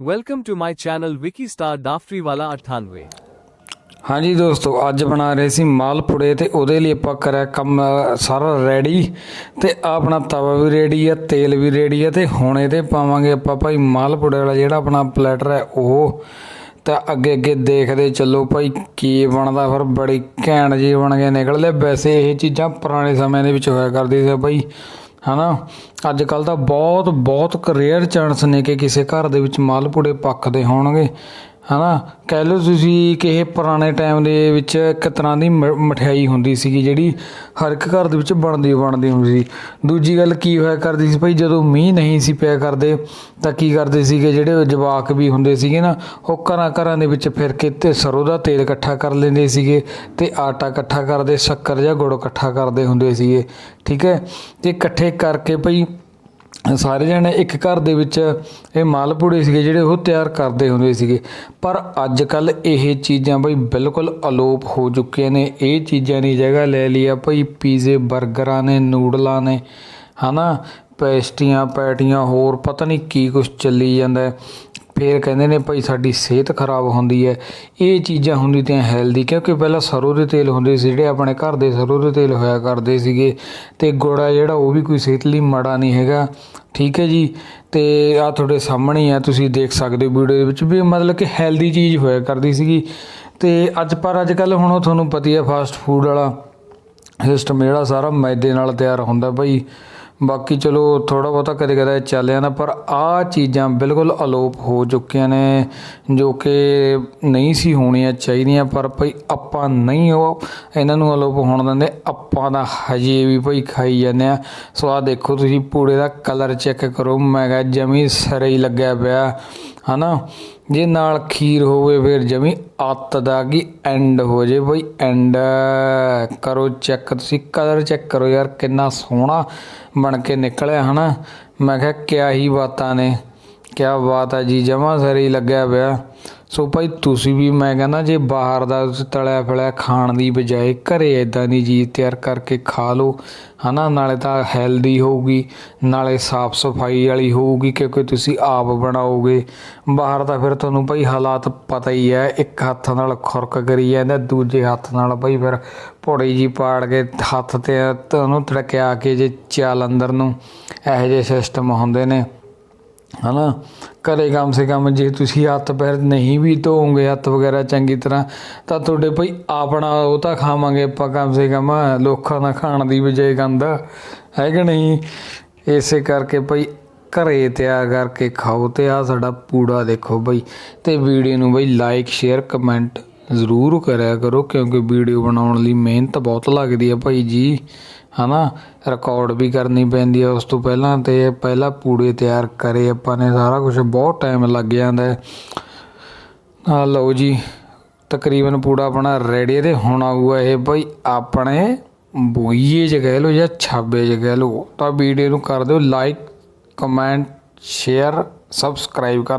Welcome to my channel Wiki Star Dafri Wala 98. ਹਾਂਜੀ ਦੋਸਤੋ, ਅੱਜ ਬਣਾ ਰਹੇ ਸੀ ਮਾਲਪੁੜੇ ਤੇ ਉਹਦੇ ਲਈ ਆਪਾਂ ਕਰਿਆ ਕੰਮ ਸਾਰਾ ਰੈਡੀ ਤੇ ਆਪਣਾ ਤਵਾ ਵੀ ਰੈਡੀ ਆ, ਤੇਲ ਵੀ ਰੈਡੀ ਆ ਤੇ ਹੁਣ ਇਹਦੇ ਪਾਵਾਂਗੇ ਆਪਾਂ ਭਾਈ ਮਾਲਪੁੜੇ ਵਾਲਾ ਜਿਹੜਾ ਆਪਣਾ ਪਲੇਟਰ ਹੈ ਉਹ। ਤਾਂ ਅੱਗੇ ਅੱਗੇ ਦੇਖਦੇ ਚੱਲੋ ਭਾਈ ਕੀ ਬਣਦਾ, ਫਿਰ ਬੜੀ ਘੈਂਟ ਜੀ ਬਣ ਕੇ ਨਿਕਲਦੇ ਵੈਸੇ ਇਹ ਚੀਜ਼ਾਂ ਪੁਰਾਣੇ ਸਮੇਂ ਦੇ ਵਿੱਚ ਹੋਇਆ ਕਰਦੀ ਸੀ ਭਾਈ। ਹਨਾ? ਅੱਜ ਕੱਲ ਤਾਂ ਬਹੁਤ ਬਹੁਤ ਰੇਅਰ ਚਾਂਸ ਨੇ ਕਿ ਕਿਸੇ ਘਰ ਦੇ ਵਿੱਚ ਮਾਲਪੂੜੇ ਪੱਕਦੇ ਹੋਣਗੇ। ਹਨਾ? ਕਹਿ ਲਓ ਤੁਸੀਂ ਕਿ ਇਹ ਪੁਰਾਣੇ ਟਾਈਮ ਦੇ ਵਿੱਚ ਇੱਕ ਤਰ੍ਹਾਂ ਦੀ ਮ- ਮਠਿਆਈ ਹੁੰਦੀ ਸੀਗੀ, ਜਿਹੜੀ ਹਰ ਇੱਕ ਘਰ ਦੇ ਵਿੱਚ ਬਣਦੀ ਬਣਦੀ ਹੁੰਦੀ ਸੀ। ਦੂਜੀ ਗੱਲ ਕੀ ਹੋਇਆ ਕਰਦੀ ਸੀ? ਭਾਈ ਜਦੋਂ ਮੀਂਹ ਨਹੀਂ ਸੀ ਪਿਆ ਕਰਦੇ, ਤਾਂ ਕੀ ਕਰਦੇ ਸੀਗੇ? ਜਿਹੜੇ ਜਵਾਕ ਵੀ ਹੁੰਦੇ ਸੀਗੇ ਨਾ, ਉਹ ਘਰਾਂ ਘਰਾਂ ਦੇ ਵਿੱਚ ਫਿਰ ਕੇ ਤੇ ਸਰੋਂ ਦਾ ਤੇਲ ਇਕੱਠਾ ਕਰ ਲੈਂਦੇ ਸੀਗੇ ਤੇ ਆਟਾ ਇਕੱਠਾ ਕਰਦੇ, ਸ਼ੱਕਰ ਜਾਂ ਗੁੜ ਇਕੱਠਾ ਕਰਦੇ ਹੁੰਦੇ ਸੀਗੇ। ਠੀਕ ਹੈ? ਤੇ ਇਕੱਠੇ ਕਰਕੇ ਭਾਈ ਸਾਰੇ ਜਣੇ ਇੱਕ ਘਰ ਦੇ ਵਿੱਚ ਇਹ ਮਾਲਪੂੜੇ ਸੀਗੇ ਜਿਹੜੇ ਉਹ ਤਿਆਰ ਕਰਦੇ ਹੁੰਦੇ ਸੀਗੇ। ਪਰ ਅੱਜ ਕੱਲ ਇਹ ਚੀਜ਼ਾਂ ਬਈ ਬਿਲਕੁਲ ਅਲੋਪ ਹੋ ਚੁੱਕੀਆਂ ਨੇ। ਇਹ ਚੀਜ਼ਾਂ ਦੀ ਜਗ੍ਹਾ ਲੈ ਲਈ ਆ ਭਈ ਪੀਜ਼ੇ 버ਗਰਾਂ ਨੇ, ਨੂਡਲਾਂ ਨੇ, ਹਨਾ? ਪੇਸਟੀਆਂ, ਪੈਟੀਆਂ, ਹੋਰ ਪਤਾ ਨਹੀਂ ਕੀ ਕੁਝ ਚੱਲੀ ਜਾਂਦਾ। ਫੇਰ ਕਹਿੰਦੇ ਨੇ ਭਾਈ ਸਾਡੀ ਸਿਹਤ ਖਰਾਬ ਹੁੰਦੀ ਹੈ। ਇਹ ਚੀਜ਼ਾਂ ਹੁੰਦੀ ਤੇ ਹੈਲਦੀ ਕਿਉਂਕਿ ਪਹਿਲਾਂ ਸਰੋਂ ਦੇ ਤੇਲ ਹੁੰਦੇ ਸੀ, ਜਿਹੜੇ ਆਪਣੇ ਘਰ ਦੇ ਸਰੋਂ ਦੇ ਤੇਲ ਹੋਇਆ ਕਰਦੇ ਸੀਗੇ। ਤੇ ਗੁੜ ਜਿਹੜਾ, ਉਹ ਵੀ ਕੋਈ ਸਿਹਤ ਲਈ ਮਾੜਾ ਨਹੀਂ ਹੈਗਾ। ਠੀਕ ਹੈ ਜੀ? ਤੇ ਆ ਤੁਹਾਡੇ ਸਾਹਮਣੇ ਆ, ਤੁਸੀਂ ਦੇਖ ਸਕਦੇ ਹੋ ਵੀਡੀਓ ਦੇ ਵਿੱਚ ਵੀ ਮਤਲਬ ਕਿ ਹੈਲਦੀ ਚੀਜ਼ ਹੋਇਆ ਕਰਦੀ ਸੀਗੀ। ਤੇ ਅੱਜ ਪਰ ਅੱਜ ਕੱਲ ਹੁਣ ਉਹ ਤੁਹਾਨੂੰ ਪਤੀ ਹੈ ਫਾਸਟ ਫੂਡ ਵਾਲਾ ਸਿਸਟਮ ਜਿਹੜਾ ਸਾਰਾ ਮੈਦੇ ਨਾਲ ਤਿਆਰ ਹੁੰਦਾ ਭਾਈ ਬਾਕੀ ਚਲੋ ਥੋੜਾ ਬਹੁਤਾ ਕਦੇ ਕਦੇ ਚੱਲ ਜਾਂਦਾ, ਪਰ ਆਹ ਚੀਜ਼ਾਂ ਬਿਲਕੁਲ ਅਲੋਪ ਹੋ ਚੁੱਕੀਆਂ ਨੇ, ਜੋ ਕਿ ਨਹੀਂ ਸੀ ਹੋਣੀਆਂ ਚਾਹੀਦੀਆਂ, ਪਰ ਭਾਈ ਆਪਾਂ ਨਹੀਂ ਉਹ ਇਹਨਾਂ ਨੂੰ ਅਲੋਪ ਹੋਣ ਦਿੰਦੇ, ਆਪਾਂ ਦਾ ਹਜੇ ਵੀ ਭਾਈ ਖਾਈ ਜਾਂਦੇ ਆ ਸੋ ਆ ਦੇਖੋ ਤੁਸੀਂ ਪੂੜੇ ਦਾ ਕਲਰ ਚੈੱਕ ਕਰੋ, ਮੈਂ ਕਿਹਾ ਜਮੀ ਸਰੇ ਹੀ ਲੱਗਿਆ ਪਿਆ। ਹਨਾ? ਜੇ ਨਾਲ ਖੀਰ ਹੋਵੇ, ਫਿਰ ਜਮੀ ਅੱਤ ਦਾ ਕੀ ਐਂਡ ਹੋ ਜੇ ਬਈ ਐਂਡ ਕਰੋ ਚੈੱਕ ਤੁਸੀਂ ਕਲਰ ਚੈੱਕ ਕਰੋ ਯਾਰ, ਕਿੰਨਾ ਸੋਹਣਾ ਬਣ ਕੇ ਨਿਕਲਿਆ, ਹਨਾ? ਮੈਂ ਕਿਹਾ ਕਿਆ ਹੀ ਬਾਤਾਂ ਨੇ। ਕਿਆ ਬਾਤ ਆ ਜੀ, ਜਮਾ ਸਰੀ ਲੱਗਿਆ ਪਿਆ। ਸੋ ਭਾਈ ਤੁਸੀਂ ਵੀ ਮੈਂ ਕਹਿੰਦਾ ਜੇ ਬਾਹਰ ਦਾ ਤਲਿਆ ਫਲਿਆ ਖਾਣ ਦੀ ਬਜਾਏ ਘਰੇ ਇਦਾਂ ਦੀ ਚੀਜ਼ ਤਿਆਰ ਕਰਕੇ ਖਾ ਲਓ, ਹਨਾ? ਨਾਲੇ ਤਾਂ ਹੈਲਦੀ ਹੋਊਗੀ, ਨਾਲੇ ਸਾਫ਼ ਸਫ਼ਾਈ ਵਾਲੀ ਹੋਊਗੀ ਕਿਉਂਕਿ ਤੁਸੀਂ ਆਪ ਬਣਾਓਗੇ। ਬਾਹਰ ਦਾ ਫਿਰ ਤੁਹਾਨੂੰ ਭਾਈ ਹਾਲਾਤ ਪਤਾ ਹੀ ਹੈ, ਇੱਕ ਹੱਥ ਨਾਲ ਖੁਰਕ ਕਰੀ ਜਾਂਦਾ, ਦੂਜੇ ਹੱਥ ਨਾਲ ਭਾਈ ਫਿਰ ਭੋੜੀ ਜੀ ਪਾੜ ਕੇ ਹੱਥ ਤੇ ਤੁਹਾਨੂੰ ਤੜਕਿਆ ਕੇ ਜੇ ਚੱਲ ਅੰਦਰ ਨੂੰ, ਇਹੋ ਜਿਹੇ ਸਿਸਟਮ ਹੁੰਦੇ ਨੇ, ਹਨਾ? ਘਰੇ ਕਮ ਸੇ ਕਮ ਜੇ ਤੁਸੀਂ ਹੱਥ ਪੈਰ ਨਹੀਂ ਵੀ ਧੋਓਗੇ ਹੱਥ ਵਗੈਰਾ ਚੰਗੀ ਤਰ੍ਹਾਂ, ਤਾਂ ਤੁਹਾਡੇ ਭਈ ਆਪਣਾ ਉਹ ਤਾਂ ਖਾਵਾਂਗੇ ਆਪਾਂ ਕਮ ਸੇ ਕਮ ਲੋਕਾਂ ਦਾ ਖਾਣ ਦੀ ਬਜਾਏ ਗੰਦ ਹੈ ਕਿ ਨਹੀਂ? ਇਸੇ ਕਰਕੇ ਭਈ ਘਰੇ ਤਿਆਰ ਕਰਕੇ ਖਾਓ ਤੇ ਆ ਸਾਡਾ ਪੂੜਾ ਦੇਖੋ ਬਈ ਤੇ ਵੀਡੀਓ ਨੂੰ ਬਈ ਲਾਈਕ ਸ਼ੇਅਰ ਕਮੈਂਟ ਜ਼ਰੂਰ ਕਰਿਆ ਕਰੋ ਕਿਉਂਕਿ ਵੀਡੀਓ ਬਣਾਉਣ ਲਈ ਮਿਹਨਤ ਬਹੁਤ ਲੱਗਦੀ ਹੈ ਭਾਈ ਜੀ। ਹਨਾ? ਰਿਕਾਰਡ ਵੀ ਕਰਨੀ ਪੈਂਦੀ ਹੈ ਉਸ ਤੋਂ ਪਹਿਲਾਂ ਤੇ ਪਹਿਲਾਂ ਪੂੜੇ ਤਿਆਰ ਕਰੇ ਆਪਾਂ ਨੇ, ਸਾਰਾ ਕੁਝ ਬਹੁਤ ਟਾਈਮ ਲੱਗ ਜਾਂਦਾ ਹੈ। ਆ ਲਓ ਜੀ, ਤਕਰੀਬਨ ਪੂੜਾ ਆਪਣਾ ਰੈਡੀ ਤੇ ਹੁਣ ਆਊਗਾ ਇਹ ਭਾਈ ਆਪਣੇ ਬੋਈਏ ਚ ਕਹਿ ਲਓ ਜਾਂ ਛਾਬੇ ਚ ਕਹਿ ਲਓ। ਤਾਂ ਵੀਡੀਓ ਨੂੰ ਕਰ ਦਿਓ ਲਾਈਕ ਕਮੈਂਟ ਸ਼ੇਅਰ ਸਬਸਕ੍ਰਾਈਬ ਕਰ